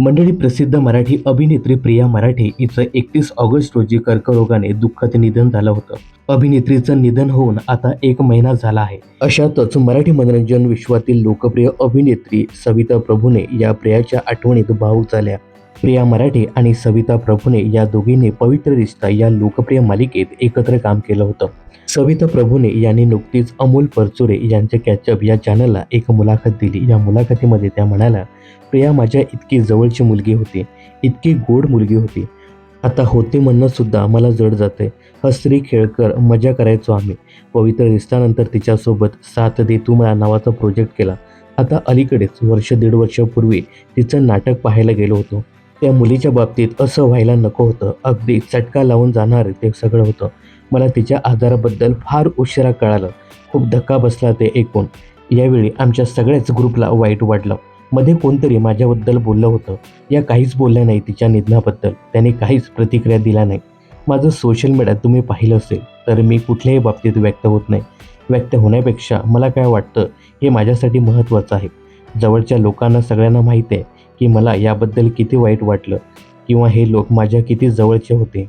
मंडळी प्रसिद्ध मराठी अभिनेत्री प्रिया मराठे हिचं एकतीस ऑगस्ट रोजी कर्करोगाने दुःखद निधन झालं होतं. अभिनेत्रीचं निधन होऊन आता एक महिना झाला आहे. अशातच मराठी मनोरंजन विश्वातील लोकप्रिय अभिनेत्री सविता प्रभूने या प्रियाच्या आठवणीत भावूक झाल्या. प्रिया मराठे आणि सविता प्रभूने या दोघींनी पवित्र रिश्ता या लोकप्रिय मालिकेत एकत्र काम केलं होतं. सविता प्रभूने यांनी नुकतीच अमोल परचुरे यांच्या कॅचअप या चॅनलला एक मुलाखत दिली. या मुलाखतीमध्ये त्या म्हणाल्या प्रिया माझ्या इतकी जवळची मुलगी होती. इतकी गोड मुलगी होती. आता होते म्हणणं सुद्धा मला जड जाते हसरी खेळकर मजा करायचो आम्ही. पवित्र रिश्तानंतर तिच्यासोबत साथ दे तू मला नावाचा प्रोजेक्ट केला. आता अलीकडेच वर्ष दीड वर्षापूर्वी तिचं नाटक पाहायला गेलो होतो. त्या मुलीच्या बाबतीत असं व्हायला नको होतं. अगदी चटका लावून जाणार ते सगळं होतं. मला तिच्या आजाराबद्दल फार उशिरा कळालं. खूप धक्का बसला ते ऐकून. यावेळी आमच्या सगळ्याच ग्रुपला वाईट वाटलं. मध्ये कोणतरी माझ्याबद्दल बोललं होतं. या काहीच बोलल्या नाही तिच्या निधनाबद्दल. त्याने काहीच प्रतिक्रिया दिल्या नाही. माझं सोशल मीडिया तुम्ही पाहिलं असेल तर मी कुठल्याही बाबतीत व्यक्त होत नाही. व्यक्त होण्यापेक्षा मला काय वाटतं हे माझ्यासाठी महत्त्वाचं आहे. जवळच्या लोकांना सगळ्यांना माहीत आहे की मला याबद्दल किती वाईट वाटलं किंवा हे लोक माझ्या किती जवळचे होते.